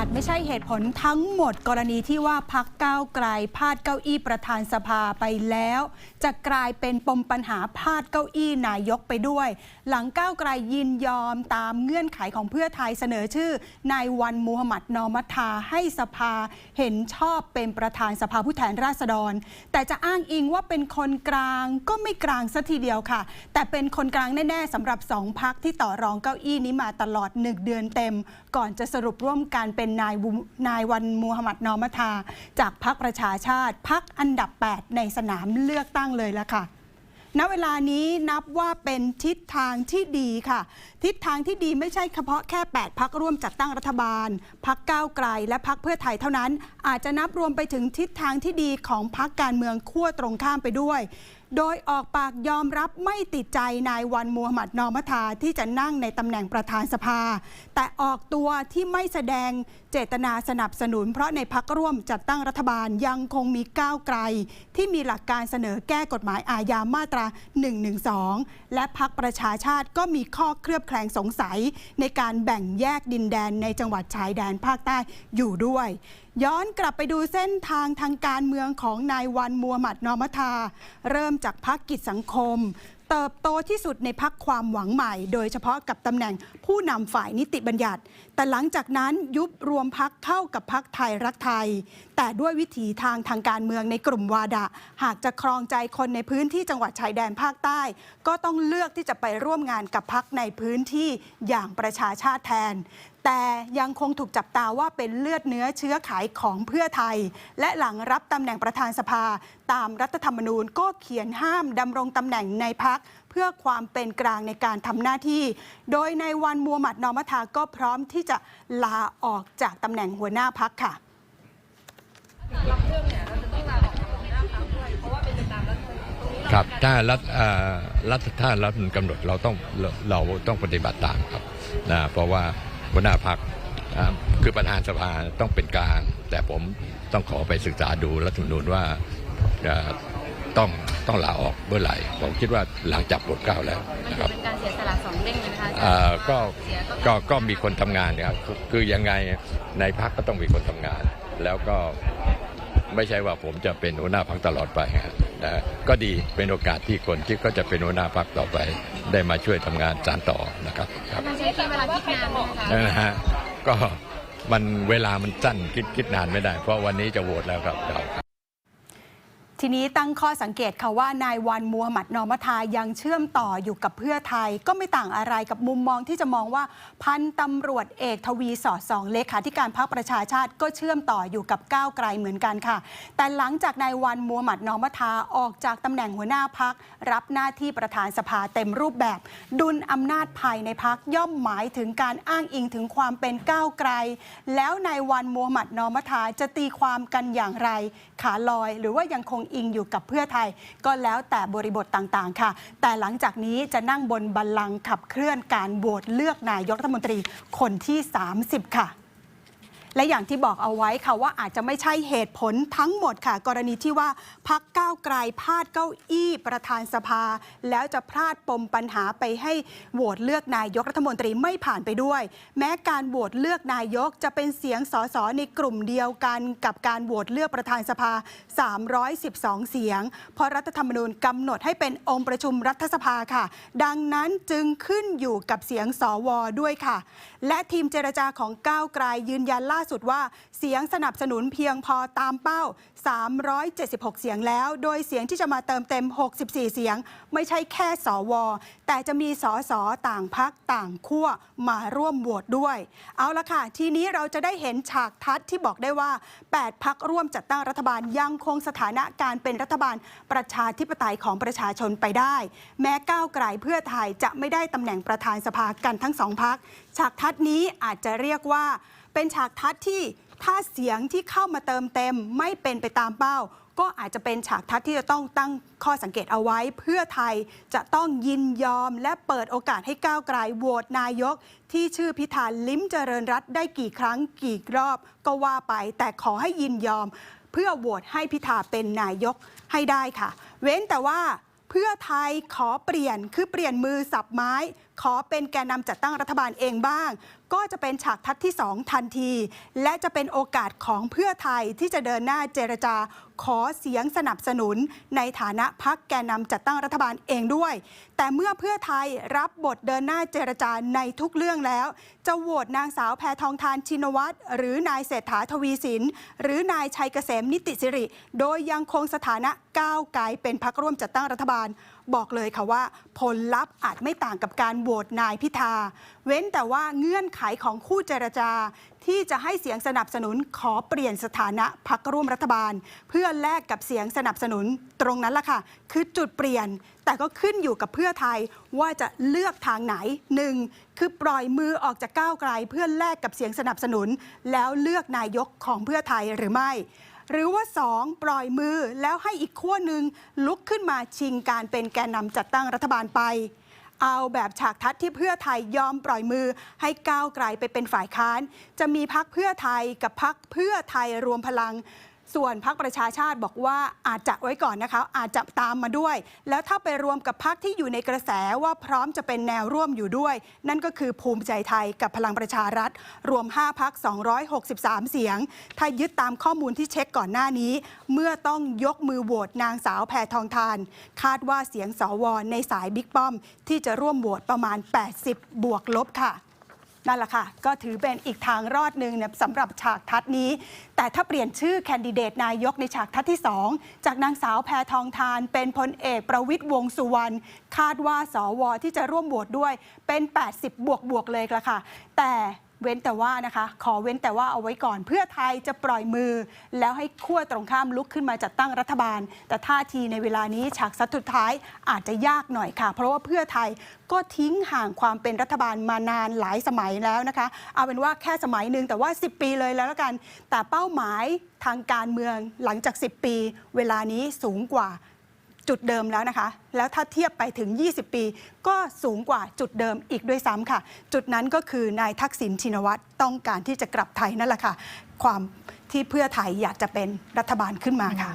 อาจไม่ใช่เหตุผลทั้งหมดกรณีที่ว่าพักก้าวไกลพาดเก้าอี้ประธานสภาไปแล้ว จะกลายเป็นปมปัญหาพาดเก้าอี้นายกไปด้วย หลังก้าวไกลยินยอมตามเงื่อนไขของเพื่อไทยเสนอชื่อนายวันมูฮัมหมัดนอมัทาให้สภาเห็นชอบเป็นประธานสภาผู้แทนราษฎร แต่จะอ้างอิงว่าเป็นคนกลางก็ไม่กลางสัทีเดียวค่ะ แต่เป็นคนกลางแน่ๆสำหรับสองพักที่ต่อรองเก้าอี้นี้มาตลอดหนึ่งเดือนเต็ม ก่อนจะสรุปร่วมกันเป็นนายวุนายวันมูฮัมหมัดนอมัทา จากพักประชาชาติพักอันดับ 8 ในสนามเลือกตั้งเลยละค่ะณเวลานี้นับว่าเป็นทิศทางที่ดีค่ะ ทิศทางที่ดีไม่ใช่เฉพาะแค่ 8 พักร่วมจัดตั้งรัฐบาล พักก้าวไกล และพักเพื่อไทยเท่านั้น อาจจะนับรวมไปถึงทิศทางที่ดีของพักการเมืองขั้วตรงข้ามไปด้วย โดยออกปากยอมรับไม่ติดใจนายวันมูฮัมหมัดนอมัทาที่จะนั่งในตำแหน่งประธานสภา แต่ออกตัวที่ไม่แสดงเจตนาสนับสนุน เพราะในพักร่วมจัดตั้งรัฐบาลยังคงมีก้าวไกล ที่มีหลักการเสนอแก้กฎหมายอาญามาตรา 112 และพักประชาชาติก็มีข้อเคลือบแคลงสงสัย ในการแบ่งแยกดินแดนในจังหวัดชายแดนภาคใต้อยู่ด้วย ย้อนกลับไปดูเส้นทางทางการเมืองของนายวันมูฮัมหมัดนอมัทา เริ่มจากพักกิจสังคม เติบโตที่สุดในพักความหวังใหม่ โดยเฉพาะกับตำแหน่งผู้นำฝ่ายนิติบัญญัติ แต่หลังจากนั้นยุบรวมพักเข้ากับพักไทยรักไทย แต่ด้วยวิถีทางทางการเมืองในกลุ่มวาดะ หากจะครองใจคนในพื้นที่จังหวัดชายแดนภาคใต้ ก็ต้องเลือกที่จะไปร่วมงานกับพักในพื้นที่อย่างประชาชาติแทนแต่ยังคงถูกจับตาว่าเป็นเลือดเนื้อเชื้อไขของเพื่อไทย และหลังรับตำแหน่งประธานสภา ตามรัฐธรรมนูญก็เขียนห้ามดำรงตำแหน่งในพักเพื่อความเป็นกลางในการทำหน้าที่ โดยในวันมูฮัมหมัดนอมัทาก็พร้อมที่จะลาออกจากตำแหน่งหัวหน้าพักค่ะครับถ้ารัฐเอ่อรัฐถ้ารัฐมันกำหนดเราต้องเราเราต้องปฏิบัติตามครับนะเพราะว่าหัวหน้าพักคือประธานสภาต้องเป็นกลาง แต่ผมต้องขอไปศึกษาดูรัฐธรรมนูญว่า ต้องต้องลาออกเมื่อไหร่ผมคิดว่าหลังจากโปรดเกล้าแล้วมันนะครับเป็นการเสียสละสองเด้งเลยนะคะเอ่อก็เสียก็ก็มีคนทำงานนะครับคือคือยังไงในพักก็ต้องมีคนทำงาน แล้วก็ไม่ใช่ว่าผมจะเป็นหัวหน้าพักตลอดไปนะก็ดีเป็นโอกาสที่คนที่ก็จะเป็นหัวหน้าพักต่อไป ได้มาช่วยทำงานสานต่อนะครับครับต้องใช้เวลาคิดนานไหมคะนั่นนะฮะก็มันเวลามันสั้นคิดคิดนานไม่ได้ เพราะวันนี้จะโหวตแล้วครับครับ ทีนี้ตั้งข้อสังเกตค่ะว่านายวันมูฮัมหมัดนอมัทายังเชื่อมต่ออยู่กับเพื่อไทย ก็ไม่ต่างอะไรกับมุมมองที่จะมองว่าพันตำรวจเอกทวีสอดสองเลขาธิการพรรคประชาชาติก็เชื่อมต่ออยู่กับก้าวไกลเหมือนกันค่ะ แต่หลังจากนายวันมูฮัมหมัดนอมัทาออกจากตำแหน่งหัวหน้าพัก รับหน้าที่ประธานสภาเต็มรูปแบบ ดุลอำนาจภายในพักย่อมหมายถึงการอ้างอิงถึงความเป็นก้าวไกล แล้วนายวันมูฮัมหมัดนอมัทาจะตีความกันอย่างไร ขาลอยหรือว่ายังคงอิงอยู่กับเพื่อไทย ก็แล้วแต่บริบทต่างๆ ค่ะ แต่หลังจากนี้จะนั่งบนบัลลังก์ขับเคลื่อนการโหวตเลือกนายกรัฐมนตรีคนที่ 30 ค่ะ และอย่างที่บอกเอาไว้ค่ะว่าอาจจะไม่ใช่เหตุผลทั้งหมดค่ะ กรณีที่ว่าพักก้าวไกลพลาดเก้าอี้ประธานสภา แล้วจะพลาดปมปัญหาไปให้โหวตเลือกนายกรัฐมนตรีไม่ผ่านไปด้วย แม้การโหวตเลือกนายกจะเป็นเสียงสสในกลุ่มเดียวกันกับการโหวตเลือกประธานสภา 312 เสียง เพราะรัฐธรรมนูญกำหนดให้เป็นองค์ประชุมรัฐสภาค่ะ ดังนั้นจึงขึ้นอยู่กับเสียงสวด้วยค่ะ และทีมเจรจาของก้าวไกลยืนยันล่าาสุดว่าเสียงสนับสนุนเพียงพอตามเป้า 376 เสียงแล้ว โดยเสียงที่จะมาเติมเต็ม 64 เสียง ไม่ใช่แค่สวแต่จะมีสอสอต่างพักต่างขั้วมาร่วมโหวตด้วย เอาละค่ะ ทีนี้เราจะได้เห็นฉากทัดที่บอกได้ว่า 8 พักร่วมจัดตั้งรัฐบาลยังคงสถานะการเป็นรัฐบาลประชาธิปไตยของประชาชนไปได้ แม้ก้าวไกลเพื่อไทยจะไม่ได้ตำแหน่งประธานสภากันทั้งสองพักฉากทัดนี้อาจจะเรียกว่า เป็นฉากทัดที่ถ้าเสียงที่เข้ามาเติมเต็มไม่เป็นไปตามเป้า ก็อาจจะเป็นฉากทัดที่จะต้องตั้งข้อสังเกตเอาไว้ เพื่อไทยจะต้องยินยอมและเปิดโอกาสให้ก้าวไกลโหวตนายก ที่ชื่อพิธาลิ้มเจริญรัตได้กี่ครั้งกี่รอบ ก็ว่าไป แต่ขอให้ยินยอม เพื่อโหวตให้พิธาเป็นนายกให้ได้ค่ะ เว้นแต่ว่าเพื่อไทยขอเปลี่ยนคือเปลี่ยนมือสับไม้ ขอเป็นแกนนำจัดตั้งรัฐบาลเองบ้าง ก็จะเป็นฉากทัศน์ที่ 2 ทันที และจะเป็นโอกาสของเพื่อไทยที่จะเดินหน้าเจรจาขอเสียงสนับสนุน ในฐานะพักแกนนำจัดตั้งรัฐบาลเองด้วย แต่เมื่อเพื่อไทยรับบทเดินหน้าเจรจาในทุกเรื่องแล้ว จะโหวตนางสาวแพทองทานชินวัตรหรือนายเศรษฐาทวีสิน หรือนายชัยเกษมนิติสิริ โดยยังคงสถานะก้าวไกลเป็นพักร่วมจัดตั้งรัฐบาล บอกเลยค่ะว่า ผลลัพธ์อาจไม่ต่างกับการโหวตนายพิธา เว้นแต่ว่าเงื่อนไขของคู่เจรจา ที่จะให้เสียงสนับสนุนขอเปลี่ยนสถานะพักร่วมรัฐบาล เพื่อแลกกับเสียงสนับสนุนตรงนั้นล่ะค่ะ คือจุดเปลี่ยน แต่ก็ขึ้นอยู่กับเพื่อไทยว่าจะเลือกทางไหนหนึ่งคือปล่อยมือออกจากก้าวไกล เพื่อแลกกับเสียงสนับสนุน แล้วเลือกนายกของเพื่อไทยหรือไม่ หรือว่า 2 ปล่อยมือแล้วให้อีกขั้วหนึ่งลุกขึ้นมาชิงการเป็นแกนนำจัดตั้งรัฐบาลไป เอาแบบฉากทัศน์ที่เพื่อไทยยอมปล่อยมือ ให้ก้าวไกลไปเป็นฝ่ายค้าน จะมีพักเพื่อไทยกับพักเพื่อไทยรวมพลัง ส่วนพักประชาชาติบอกว่าอาจจะไว้ก่อนนะคะ อาจจะตามมาด้วย แล้วถ้าไปรวมกับพักที่อยู่ในกระแสว่าพร้อมจะเป็นแนวร่วมอยู่ด้วย นั่นก็คือภูมิใจไทยกับพลังประชารัฐ รวม 5 พัก 263 เสียง ถ้ายึดตามข้อมูลที่เช็คก่อนหน้านี้ เมื่อต้องยกมือโหวตนางสาวแพทองทาน คาดว่าเสียงสวในสายบิ๊กป้อม ที่จะร่วมโหวตประมาณ 80 บวกลบค่ะ นั่นแหละค่ะ ก็ถือเป็นอีกทางรอดหนึ่งสำหรับฉากทัศนี้ แต่ถ้าเปลี่ยนชื่อแคนดิเดตนายกในฉากทัศที่ 2 จากนางสาวแพทองทาน เป็นพลเอกประวิทยวงสุวรรณคาดว่าสวที่จะร่วมโหวตด้วยเป็น 80 บวกบวกเลยละค่ะ แต่ เว้นแต่ว่านะคะ ขอเว้นแต่ว่าเอาไว้ก่อน เพื่อไทยจะปล่อยมือ แล้วให้ขั้วตรงข้ามลุกขึ้นมาจัดตั้งรัฐบาล แต่ท่าทีในเวลานี้ฉากสัตว์สุดท้ายอาจจะยากหน่อยค่ะ เพราะว่าเพื่อไทยก็ทิ้งห่างความเป็นรัฐบาลมานานหลายสมัยแล้วนะคะ เอาเป็นว่าแค่สมัยหนึ่งแต่ว่า 10 ปีเลยแล้วกัน แต่เป้าหมายทางการเมืองหลังจาก 10 ปี เวลานี้สูงกว่า จุดเดิมแล้วนะคะ แล้วถ้าเทียบไปถึง 20 ปี ก็สูงกว่าจุดเดิมอีกด้วยซ้ำค่ะ จุดนั้นก็คือนายทักษิณชินวัตรต้องการที่จะกลับไทยนั่นแหละค่ะ ความที่เพื่อไทยอยากจะเป็นรัฐบาลขึ้นมาค่ะ